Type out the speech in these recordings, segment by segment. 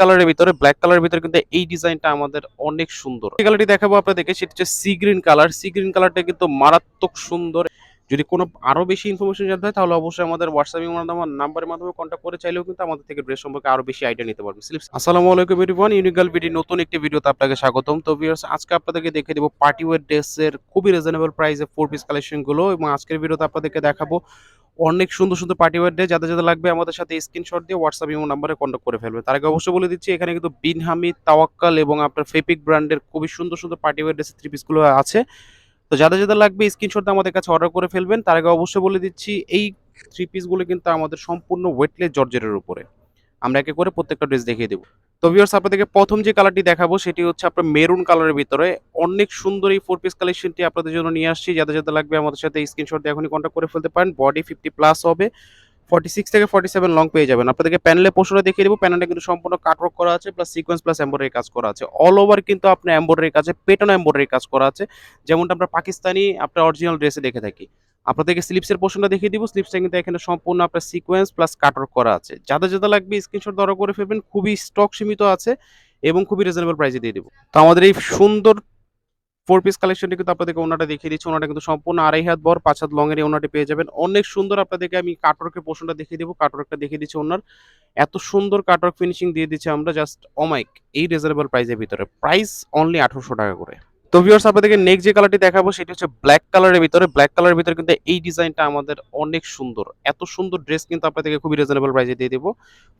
কালারের ভিতরে ব্ল্যাক কালারের ভিতরে কিন্তু এই ডিজাইনটা আমাদের অনেক সুন্দর। কালারটি দেখাবো আপনাদেরকে সেটা হচ্ছে sea green colour sea green কালারটা কিন্তু মারাত্মক সুন্দর। যদি কোনো আরও বেশি ইনফরমেশন জানতে হয়, তাহলে অবশ্যই আমাদের হোয়াটসঅ্যাপের মাধ্যমে নাম্বারের মাধ্যমে কন্ট্যাক্ট করে চাইলেও কিন্তু আমাদের থেকে ড্রেস সম্পর্কে আরও বেশি আইডিয়া নিতে পারবেন। স্লিপস আসসালামু আলাইকুম এভরিওয়ান ইউনিকাল বিডি নতুন একটি ভিডিওতে আপনাকে স্বাগতম। তো ভিউয়ার্স আজকে আপনাদেরকে দেখে দেবো পার্টি ওয়্যার ড্রেসের খুবই রিজনেবল প্রাইসে ফোর পিস কালেকশনগুলো এবং আজকের ভিডিওতে আপনাদেরকে দেখাবো অনেক সুন্দর সুন্দর পার্টি ওয়ার ড্রেস যাদের যাদের লাগবে আমাদের সাথে স্ক্রিনশট দিয়ে হোয়াটসঅ্যাপ ইমো নাম্বারে কন্ট্যাক্ট করে ফেলবে। তার আগে অবশ্যই বলে দিচ্ছি, এখানে কিন্তু বিনহামি তাওয়াক্কাল এবং আপনার ফেপিক ব্র্যান্ডের খুবই সুন্দর সুন্দর পার্টি ওয়ার ড্রেসের থ্রি পিসগুলো আছে। তো যাদের যাদের লাগবে স্ক্রিনশট আমাদের কাছে অর্ডার করে ফেলবেন। তার আগে অবশ্যই বলে দিচ্ছি, এই থ্রি পিসগুলো কিন্তু আমাদের সম্পূর্ণ ওয়েটলেস জর্জেটের উপরে। আমরা একে করে প্রত্যেকটা ড্রেস দেখিয়ে দেবো। তো ভিউয়ার্স আপনাদেরকে প্রথম যে কালারটি দেখাবো, সেটি হচ্ছে আপনার মেরুন কালারের ভিতরে। অনেক সুন্দর এই ফোর পিস কালেকশনটি আপনাদের জন্য নিয়ে আসছি। যাদের যাদের লাগবে আমাদের সাথে স্ক্রিনশট দিয়ে এখনই কন্ট্যাক্ট করে ফেলতে পারেন। বডি ফিফটি প্লাস হবে। ফর্টি সিক্স থেকে ফর্টি সেভেন লং পেয়ে যাবেন। আপনাদেরকে প্যানেলে পোশনটা দেখিয়ে দেবো। প্যানেলটা কিন্তু সম্পূর্ণ কাটওয়ার্ক করা আছে প্লাস সিকোয়েন্স প্লাস এম্বয়ডারি কাজ করা আছে। অল ওভার কিন্তু আপনার এম্বয়ডারি কাজে পেটানো এম্বয়ডারি কাজ করা আছে। যেমনটা আমরা পাকিস্তানি আপনার অরিজিনাল ড্রেসে দেখে থাকি। আপনাদেরকে স্লিপসের পোর্শনটা দেখিয়ে দিব। স্লিপসটা কিন্তু এখানে সম্পূর্ণ আপনার সিকোয়েন্স প্লাস কাটওয়ার্ক করা আছে। যাদের যাদের লাগবে স্ক্রিনশট ধরা করে ফেলবেন, খুবই স্টক সীমিত আছে এবং খুবই রিজনেবল প্রাইসে দিয়ে দিব। তো আমাদের এই সুন্দর ফোর পিস কালেকশনটি কিন্তু আপনাদেরকে ওনাটা দেখিয়ে দিচ্ছি। ওনাটা কিন্তু সম্পূর্ণ আড়াই হাত বর পাঁচ হাত লং এর এই ওনাটি পেয়ে যাবেন। অনেক সুন্দর আপনাদেরকে আমি কাটওয়ার্কের পোর্শনটা দেখিয়ে দেবো। কাটওয়ার্কটা দেখিয়ে দিচ্ছি ওনার। এত সুন্দর কাটওয়ার্ক ফিনিশিং দিয়ে দিচ্ছে আমরা জাস্ট অমাইক এই রিজনেবল প্রাইসের ভিতরে। প্রাইস অনলি আঠারোশো টাকা করে। তো ভিউয়ার্স আপনাদেরকে নেক্সট যে কালারটি দেখাবো, সেটি হচ্ছে ব্ল্যাক কালারের ভিতরে। ব্ল্যাক কালারের ভিতরে কিন্তু এই ডিজাইনটা আমাদের অনেক সুন্দর। এত সুন্দর ড্রেস কিন্তু আপনাদেরকে খুবই রিজনেবল প্রাইসে দিয়ে দেবো।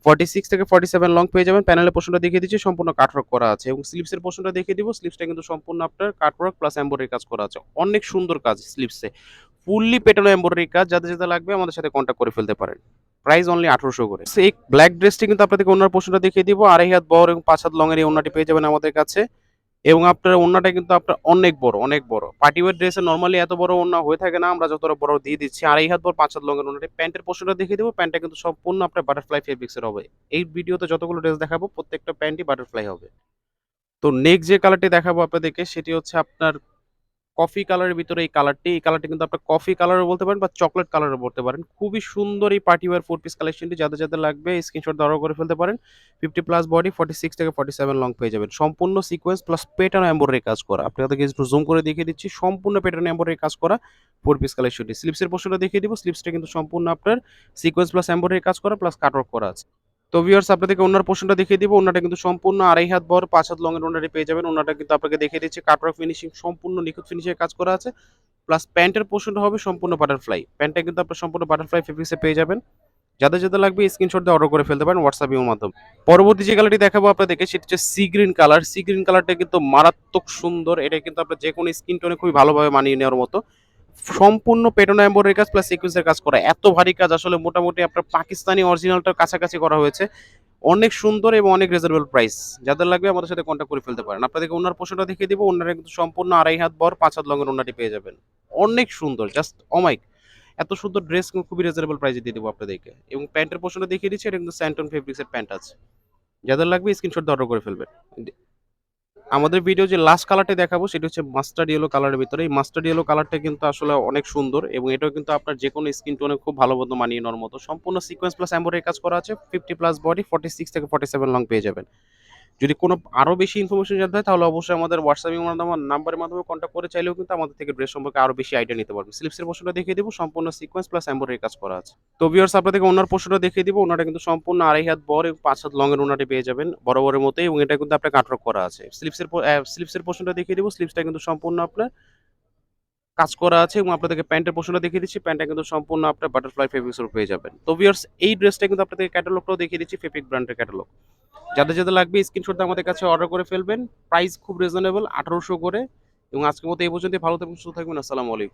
ফর্টি সিক্স থেকে ফর্টি সেভেন লং পেয়ে যাবেন। প্যানেলের পোর্শনটা দেখিয়ে দিচ্ছি, সম্পূর্ণ কাটওয়ার্ক করা আছে। এবং স্লিপসের পোর্শনটা দেখিয়ে দিব। স্লিপসটা কিন্তু সম্পূর্ণ আপনার কাটওয়ার্ক প্লাস এম্বয়ডারি কাজ করা আছে। অনেক সুন্দর কাজ স্লিপসে ফুললি পেটানো এম্বয়ডারি কাজ। যাদের যাদের লাগবে, আমাদের সাথে কন্ট্যাক্ট করে ফেলতে পারেন। প্রাইস অনলি আঠারোশো করে। এই ব্ল্যাক ড্রেসটি কিন্তু আপনাদেরকে ওনার পোর্শনটা দেখিয়ে দিব। আড়াই হাত বড় এবং পাঁচ হাত লং এর এই ওনাটি পেয়ে যাবেন আমাদের কাছে। এবং আপনার ওনাটা কিন্তু আপনার অনেক বড় অনেক বড়। পার্টি ওয়ার ড্রেসে নর্মালি এত বড় ওনা হয়ে থাকে না, আমরা যতটা বড় দিয়ে দিচ্ছি আর এই হাত বড়, পাঁচ হাত লঙ্গের ওনাটি প্যান্টের পোশনটা দেখিয়ে দেবো, প্যান্টটা কিন্তু সম্পূর্ণ আপনার বাটারফ্লাই ফেব্রিক্সের হবে। এই ভিডিওতে যতগুলো ড্রেস দেখাবো, প্রত্যেকটা প্যান্টই বাটারফ্লাই হবে। তো নেক্সট যে কালারটি দেখাবো আপনাদেরকে, সেটি হচ্ছে আপনার কফি কালারের ভিতরে এই কালারটি এই কালারটি কিন্তু আপনার কফি কালারও বলতে পারেন বা চকলেট কালারও বলতে পারেন। খুবই সুন্দর এই পার্টি ওয়ার ফোর পিস কালেকশনটি যাদের যাদের লাগবে স্ক্রিনশট ধরো করে ফেলতে পারেন। Fifty plus body forty six থেকে ফর্টি সেভেন লং পেয়ে যাবেন। সম্পূর্ণ সিকোয়েন্স প্লাস পেটানো এম্বয়ডারি কাজ করা। আপনাদেরকে একটু জুম করে দেখিয়ে দিচ্ছি। সম্পূর্ণ পেটানো এম্বয়ডারি কাজ করা ফোর পিস কালেকশনটি স্লিপসের পোর্শনটা দেখিয়ে দিব। স্লিপসটা কিন্তু সম্পূর্ণ আপনার সিকোয়েন্স প্লাস এম্বয়ডারি কাজ করা প্লাস কাটওয়ার্ক করা আছে। তো ভিউয়ার্স আপনাদেরকে ওনার পোর্শনটা দেখিয়ে দিব। ওনাটা কিন্তু সম্পূর্ণ আড়াই হাত বড় পাঁচ হাত লং এর ওনাটি পেয়ে যাবেন। ওনাটা কিন্তু আপনাকে দেখিয়ে দিচ্ছি কাটওয়ার্ক ফিনিশিং সম্পূর্ণ নিখুঁত ফিনিশিং কাজ করা আছে। প্লাস প্যান্টের পোর্শনটা হবে সম্পূর্ণ বাটারফ্লাই প্যান্টটা কিন্তু আপনার সম্পূর্ণ বাটারফ্লাই ফেব্রিক্সে পেয়ে যাবেন। যাদের যাদের লাগবে স্ক্রিনশট দিয়ে অর্ডার করে ফেলতে পারেন হোয়াটসঅ্যাপ এর মাধ্যমে। পরবর্তী যে কালারটি দেখাবো আপনাদেরকে, সেটা হচ্ছে sea green colour sea green কালারটা কিন্তু মারাত্মক সুন্দর। এটা কিন্তু আপনার যে কোনো স্কিন টোনে খুবই ভালোভাবে মানিয়ে নেওয়ার মতো। সম্পূর্ণ পেটোনা এম্বয়ডারি কাজ প্লাস সিকুয়েন্সের কাজ করা। এত ভারী কাজ আসলে মোটামুটি আপনার পাকিস্তানি অরিজিনালটার কাছাকাছি করা হয়েছে। অনেক সুন্দর এবং অনেক রিজনেবল প্রাইস যাদের লাগবে আমাদের সাথে কন্ট্যাক্ট করে ফেলতে পারেন। আপনাদেরকে ওনার পোশনটা দেখিয়ে দিব, ওনারা কিন্তু সম্পূর্ণ আড়াই হাত বর, পাঁচ হাত লঙ্গের ওনাটি পেয়ে যাবেন। অনেক সুন্দর জাস্ট অমাইক এত সুন্দর ড্রেস খুবই রিজনেবল প্রাইসে দিয়ে দেবো আপনাদেরকে। এবং প্যান্টের পোশনটা দেখিয়ে দিচ্ছি, এটা কিন্তু স্যান্টন ফেব্রিক্সের প্যান্ট আছে। যাদের লাগবে স্ক্রিনশট অর্ডার করে ফেলবেন। আমাদের ভিডিও যে লাস্ট কালারটা দেখাবো, সেটা হচ্ছে মাস্টার্ড ইয়েলো কালারের ভিতরে। এই মাস্টার্ড ইয়েলো কালারটা কিন্তু আসলে অনেক সুন্দর এবং এটাও কিন্তু আপনার যে কোনো স্কিন টোনে খুব ভালো মতো মানিয়ে নেওয়ার মতো। সম্পূর্ণ সিকোয়েন্স প্লাস অ্যাম্বোরের কাজ করা আছে fifty plus body forty six থেকে ফর্টি সেভেন লং পেয়ে যাবেন। যদি কোনো আরও বেশি ইনফরমেশন জানতে হয়, তাহলে অবশ্যই আমাদের হোয়াটসঅ্যাপের মাধ্যমে নাম্বারের মাধ্যমে কন্ট্যাক্ট করে চাইলেও কিন্তু আমাদের থেকে ড্রেস সম্পর্কে আরও বেশি আইডিয়া নিতে পারবেন স্লিপসের পোর্শনটা দেখিয়ে দিব, সম্পূর্ণ সিকোয়েন্স প্লাস এম্বয়ডারি কাজ করা আছে। তো ভিউয়ার্স আপনাদেরকে ওনার পোর্শনটা দেখিয়ে দিব, ওনাটা কিন্তু সম্পূর্ণ আড়াই হাত বড় এবং পাঁচ হাত লংয়ের ওনাটি পেয়ে যাবেন বড় বড় মতোই এবং এটা কিন্তু আপনার কাটরক করা আছে। স্লিপসের স্লিপসের পোর্শনটা দেখিয়ে দিব স্লিপসটা কিন্তু সম্পূর্ণ আপনার কাজ করা আছে এবং আপনাদেরকে প্যান্টের পোর্শনটা দেখিয়ে দিচ্ছি প্যান্টটা কিন্তু সম্পূর্ণ আপনার বাটারফ্লাই ফেব্রিক্সের পেয়ে যাবেন। তো ভিউয়ার্স এই ড্রেসটা কিন্তু আপনাদেরকে ক্যাটালগটাও দেখিয়ে দিচ্ছি ফেব্রিক ব্র্যান্ডের ক্যাটালগ যাদের যাদের লাগবে স্ক্রিনশট আমাদের কাছে অর্ডার করে ফেলবেন। প্রাইস খুব রিজনেবল আঠারোশো করে। এবং আজকের মতো এই পর্যন্ত ভালো থাকবেন, সুস্থ থাকবেন। আসসালামু আলাইকুম।